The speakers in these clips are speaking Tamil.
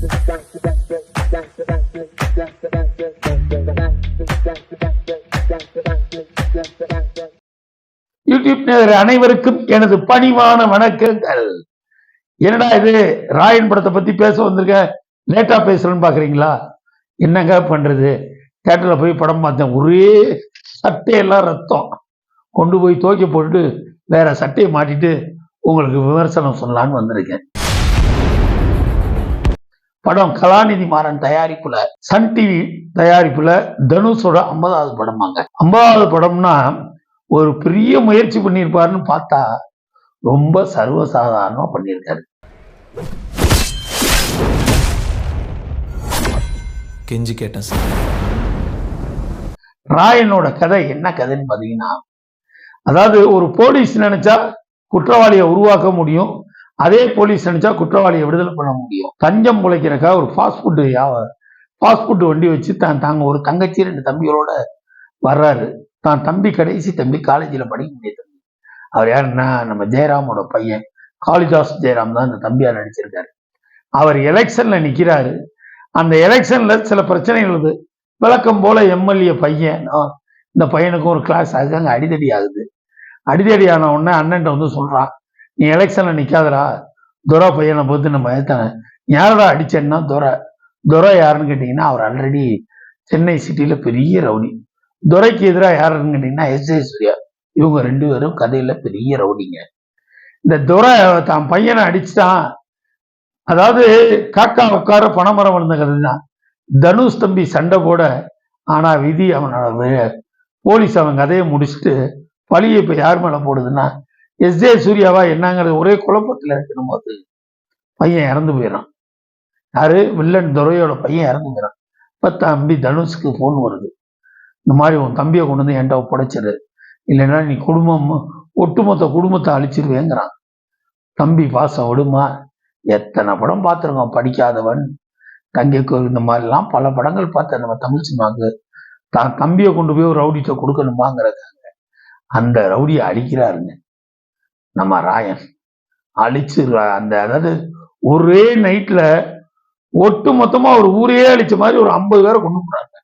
யூடியூப் நேயர் அனைவருக்கும் எனது பணிவான வணக்கங்கள். என்னடா இது? ராயன் படத்தை பத்தி பேச வந்திருக்க லேட்டா பேசுறேன்னு பாக்குறீங்களா? என்னங்க பண்றது? தேட்டர்ல போய் படம் பார்த்தேன். ஒரே சட்டையெல்லாம் ரத்தம். கொண்டு போய் துவைக்க போட்டுட்டு வேற சட்டையை மாட்டிட்டு உங்களுக்கு விமர்சனம் சொல்லலான்னு வந்திருக்கேன். படம் கலாநிதி மாறன் தயாரிப்புல சன் டிவி தயாரிப்புல தனுஷோட ஐம்பதாவது படமாங்க. ஐம்பதாவது படம்னா ஒரு பெரிய முயற்சி பண்ணியிருப்பாருன்னு பார்த்தா ரொம்ப சர்வசாதாரணமா பண்ணியிருக்காரு. கெஞ்சி கேட்டேன் சார். ராயனோட கதை என்ன கதைன்னு பார்த்தீங்கன்னா அதாவது ஒரு போலீஸ் நினைச்சா குற்றவாளியை உருவாக்க முடியும் அதே போலீஸ் நினைச்சா குற்றவாளியை விடுதலை பண்ண முடியும். தஞ்சம் உழைக்கிறக்கா ஒரு ஃபாஸ்ட் ஃபுட்டு ஃபாஸ்ட் ஃபுட் வண்டி வச்சு தான் தாங்க ஒரு தங்கச்சி ரெண்டு தம்பிகளோட வர்றாரு. தான் தம்பி கடைசி தம்பி காலேஜில் படிக்க முடிய தம்பி. அவர் யாருன்னா நம்ம ஜெயராமோட பையன். காளிதாஸ் ஜெயராம் தான் இந்த தம்பியார் நடிச்சிருக்காரு. அவர் எலெக்ஷன்ல நிக்கிறாரு. அந்த எலெக்ஷன்ல சில பிரச்சனைகள் வருது. விளக்கம் போல எம்எல்ஏ பையன் இந்த பையனுக்கும் ஒரு கிளாஸ் ஆகுது. அங்கே அடிதடி ஆகுது. அடிதடி ஆன உடனே அண்ணன்ட்ட வந்து சொல்றான். நீ எலெக்ஷன்ல நிக்காதடா. துரை பையனை பார்த்து நம்ம ஏத்தானே. யாரோட அடிச்சேன்னா துரை. துரை யாருன்னு கேட்டீங்கன்னா அவர் ஆல்ரெடி சென்னை சிட்டியில பெரிய ரவுடி. துரைக்கு எதிராக யாருன்னு கேட்டீங்கன்னா எஸ் ஐஸ்வர்யா இவங்க ரெண்டு பேரும் கதையில பெரிய ரவுடிங்க. இந்த துரை தான் பையனை அடிச்சுட்டான். அதாவது காக்கா உட்கார பணமரம் வளர்ந்த கதை தான் தனுஷ் தம்பி சண்டை போட ஆனா விதி அவனோட போலீஸ் அவன் கதையை முடிச்சுட்டு பழியை இப்ப யார் மேல போடுதுன்னா எஸ் ஜே சூர்யாவா என்னங்கிறது ஒரே குழப்பத்துல இருக்கணும் போது பையன் இறந்து போயிடறான். யாரு? வில்லன் துரையோட பையன் இறந்து போயிடறான். இப்போ தம்பி தனுஷ்க்கு ஃபோன் வருது. இந்த மாதிரி உன் தம்பியை கொண்டு வந்து என்கிட்ட புடைச்சிரு இல்லைன்னா நீ குடும்பம் ஒட்டுமொத்த குடும்பத்தை அழிச்சிருவேங்கிறான். தம்பி பாசம் விடுமா? எத்தனை படம் பார்த்துருக்கோம் படிக்காதவன். தங்கைக்கு இந்த மாதிரிலாம் பல படங்கள் பார்த்த நம்ம தமிழ் சினிமாவுக்கு. தான் தம்பியை கொண்டு போய் ஒரு ரவுடிட்ட கொடுக்கணுமாங்கிறதாங்க அந்த ரவுடியை அடிக்கிறாருங்க நம்ம ராயன். அழிச்சிருவா அந்த அதாவது ஒரே நைட்ல ஒட்டு மொத்தமா ஒரு ஊரையே அழிச்ச மாதிரி ஒரு ஐம்பது பேரை கொண்டு போறாங்க.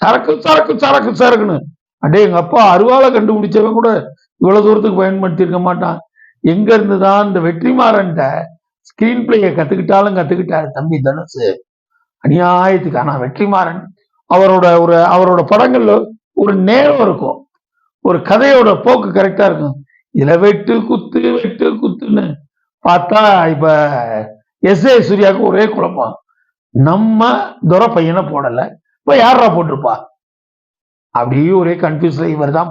சரக்கு சரக்கு சரக்கு சரக்குன்னு. அடே எங்க அப்பா அருவாளை கண்டுபிடிச்சவன் கூட இவ்வளவு தூரத்துக்கு பயன்படுத்தியிருக்க மாட்டான். எங்க இருந்து தான் இந்த வெற்றிமாறன்ட்ட ஸ்கிரீன் பிளேயை கத்துக்கிட்டாலும் கத்துக்கிட்டாரு தம்பி தனுசு. அநியாயத்துக்கு. ஆனா வெற்றிமாறன் அவரோட ஒரு அவரோட படங்கள்ல ஒரு நேரம் இருக்கும். ஒரு கதையோட போக்கு கரெக்டா இருக்கும். இதுல வெட்டு குத்து வெட்டு குத்துன்னு பார்த்தா இப்ப எஸ் ஏ சூர்யாவுக்கு ஒரே குழப்பம். நம்ம துரை பையனை போடல. இப்ப யாரா போட்டிருப்பா? அப்படியே ஒரே கன்ஃபியூஸ்ல இவர் தான்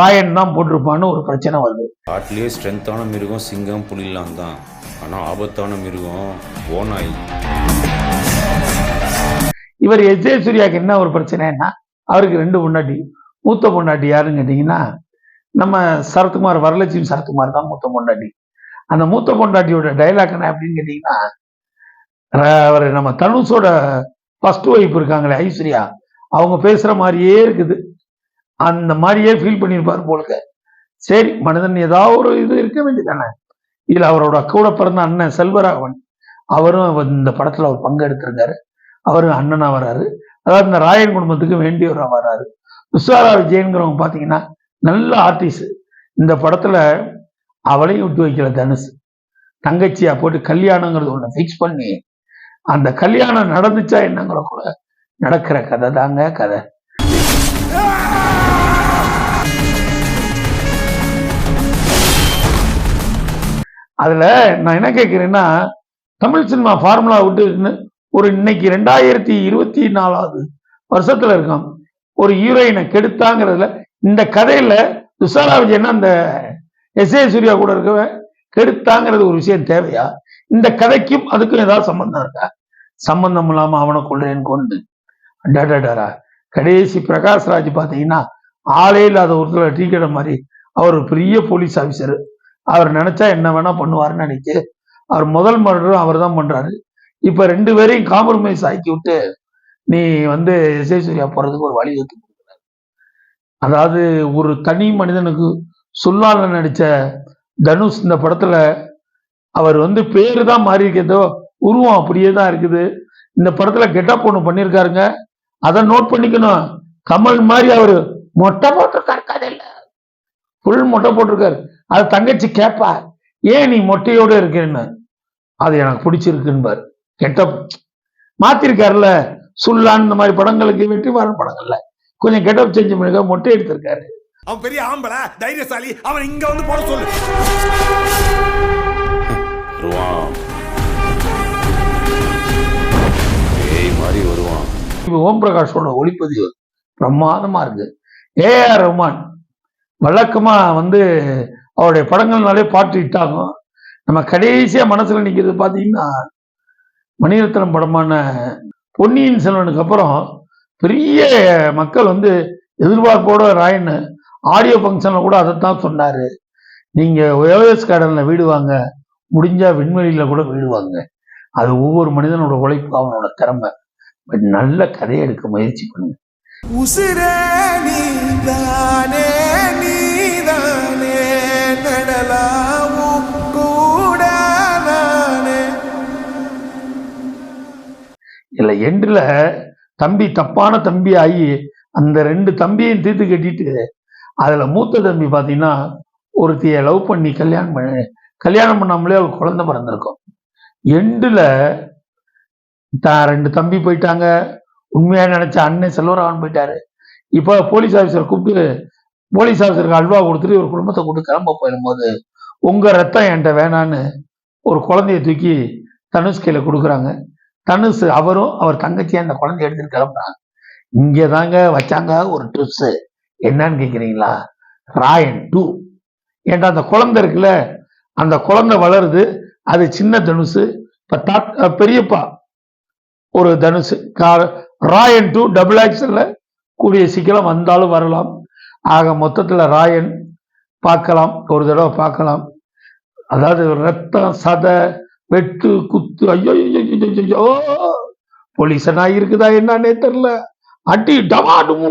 ராயன் தான் போட்டிருப்பான்னு ஒரு பிரச்சனை வருது. காட்டிலேயே ஸ்ட்ரென்த்தான மிருகம் சிங்கம் புலிலாம் தான். ஆனால் ஆபத்தான மிருகம் ஓநாய். இவர் எஸ் ஏ சூர்யாவுக்கு என்ன ஒரு பிரச்சனைன்னா அவருக்கு ரெண்டு பொண்டாட்டி. மூத்த பொண்டாட்டி யாருன்னு கேட்டீங்கன்னா நம்ம சரத்குமார் வரலட்சுமி சரத்குமார் தான் மூத்த பொண்டாட்டி. அந்த மூத்த பொண்டாட்டியோட டைலாக் என்ன அப்படின்னு கேட்டீங்கன்னா அவர் நம்ம தனுஷோட ஃபர்ஸ்ட் ஒய்ஃப் இருக்காங்களே ஐஸ்வர்யா அவங்க பேசுற மாதிரியே இருக்குது. அந்த மாதிரியே ஃபீல் பண்ணியிருப்பார் போலுக்க சரி மனிதன் ஏதாவது ஒரு இது இருக்க வேண்டியதானே இதுல அவரோட கூட பிறந்த அண்ணன் செல்வராகவன் அவரும் இந்த படத்துல அவர் பங்கெடுத்திருக்காரு. அவரும் அண்ணனா வராரு. அதாவது இந்த ராயன் குடும்பத்துக்கு வேண்டியவராக வராரு. விஸ்வாரா விஜயங்கிறவங்க பாத்தீங்கன்னா நல்ல ஆர்டிஸ்ட் இந்த படத்துல அவளையும் விட்டு வைக்கல தனுஷ். தங்கச்சியா போட்டு கல்யாணங்கிறது ஒண்ணு ஃபிக்ஸ் பண்ணி அந்த கல்யாணம் நடந்துச்சா என்னங்கிற கூட நடக்கிற கதை தாங்க கதை. அதுல நான் என்ன கேட்கிறேன்னா தமிழ் சினிமா ஃபார்முலா விட்டு ஒரு இன்னைக்கு ரெண்டாயிரத்தி இருபத்தி நாலாவது வருஷத்துல இருக்கான். ஒரு ஹீரோயினை கெடுத்தாங்கிறதுல இந்த கதையில துஷாரா விஜயன் அந்த எஸ் ஏ சூர்யா கூட இருக்க கெடுத்தாங்கிறது ஒரு விஷயம் தேவையா? இந்த கதைக்கும் அதுக்கும் ஏதாவது சம்பந்தம் இருக்கா? சம்பந்தம் இல்லாம அவனை கொள்றேன்னு கொண்டு டடடரா கடைசி பிரகாஷ் ராஜ் பாத்தீங்கன்னா ஆளே இல்லாத ஒருத்தர் டீ கடை மாதிரி அவர் பெரிய போலீஸ் ஆபீசர் அவர் நினைச்சா என்ன வேணா பண்ணுவாருன்னு நினைச்சு அவர் முதல் மர்டரும் அவர் தான் பண்றாரு. இப்ப ரெண்டு பேரையும் காம்ப்ரமைஸ் ஆக்கி விட்டு நீ வந்து எஸ் சூர்யா போறதுக்கு ஒரு வழி வகுத்து அதாவது ஒரு தனி மனிதனுக்கு சொல்லால நடித்த தனுஷ் இந்த படத்தில் அவர் வந்து பேர் தான் மாறி உருவம் அப்படியே தான் இருக்குது. இந்த படத்தில் கெட்டப் ஒன்று பண்ணியிருக்காருங்க. அதை நோட் பண்ணிக்கணும். கமல் மாதிரி அவர் மொட்டை போட்டிருக்காரு கதையில். ஃபுல் மொட்டை போட்டிருக்காரு. அது தங்கச்சி கேட்பா ஏன் நீ மொட்டையோட இருக்கேன்னு? அது எனக்கு பிடிச்சிருக்குன்பார். கெட்டப் மாத்திருக்காருல்ல. சுல்லான் இந்த மாதிரி படங்களுக்கு வெற்றி மாறன் படங்கள்ல. கொஞ்சம் கெட்டப் செஞ்சு பண்ணிருக்காரு மொட்டை எடுத்திருக்காரு. அவன் பெரிய ஆம்பளை தைரியசாலி அவன் இங்க வந்து போட சொல்லு. வருவான். ஏய் மாதிரி வருவான். இப்போ ஓம் பிரகாஷோட ஒளிப்பதிவு பிரமாதமா இருக்கு. ஏஆர் ரஹ்மான் வழக்கமா வந்து அவருடைய படங்கள்னாலே பாட்டு இட்டாங்க நம்ம கடைசியா மனசுல நிக்கிறது பாத்தீங்கன்னா மணிரத்னம் படமான பொன்னியின் செல்வனுக்கு அப்புறம் பெரிய மக்கள் வந்து எதிர்பார்ப்போட ராயன் ஆடியோ ஃபங்க்ஷன்ல கூட அதைத்தான் சொன்னாரு. நீங்க ஓஎஸ் கார்டன்ல வீடு வாங்க முடிஞ்சா விண்வெளியில கூட வீடு வாங்க. அது ஒவ்வொரு மனிதனோட உழைப்பு அவனோட திறமை. பட் நல்ல கதையை எடுக்க முயற்சி பண்ணுங்க. உசிரே நீதானே நீதானே நடலாவும் இல்ல எண்டுல தம்பி தப்பான தம்பி ஆகி அந்த ரெண்டு தம்பியையும் தீர்த்து கட்டிட்டு அதில் மூத்த தம்பி பார்த்தீங்கன்னா ஒருத்தியை லவ் பண்ணி கல்யாணம் பண்ணி கல்யாணம் பண்ணாமலே அவள் குழந்தை பிறந்திருக்கும். எண்டில் தான் ரெண்டு தம்பி போயிட்டாங்க. உண்மையாக நினச்ச அண்ணன் செல்வராமன் போயிட்டாரு. இப்போ போலீஸ் ஆஃபீஸர் கூப்பிட்டு போலீஸ் ஆஃபீஸருக்கு அல்வா கொடுத்துட்டு ஒரு குடும்பத்தை கூப்பிட்டு கிளம்ப போயிடும்போது உங்கள் ரத்தம் என்கிட்ட வேணான்னு ஒரு குழந்தைய தூக்கி தனுஷ்கையில் கொடுக்குறாங்க. தனுசு அவரும் அவர் தங்கச்சியும் அந்த குழந்தை எடுத்துட்டு கிளம்புறாங்க இங்கே தாங்க வச்சாங்க ஒரு ட்ரிப்ஸ் என்னன்னு கேட்குறீங்களா ராயன் டூ ஏன்டா அந்த குழந்தை இருக்குல்ல அந்த குழந்தை வளருது அது சின்ன தனுசு. இப்போ தாத் பெரியப்பா ஒரு தனுசு. கா ராயன் டூ டபுள் ஆக்ஷன்ல கூடிய சீக்கிரம் வந்தாலும் வரலாம். ஆக மொத்தத்தில் ராயன் பார்க்கலாம் ஒரு தடவை பார்க்கலாம். அதாவது ரத்தம் சதை வெட்டு குத்து ஐயோ ஐயோ, போலீசனா இருக்குதா என்னன்னே தெரியல அடி டமாடும்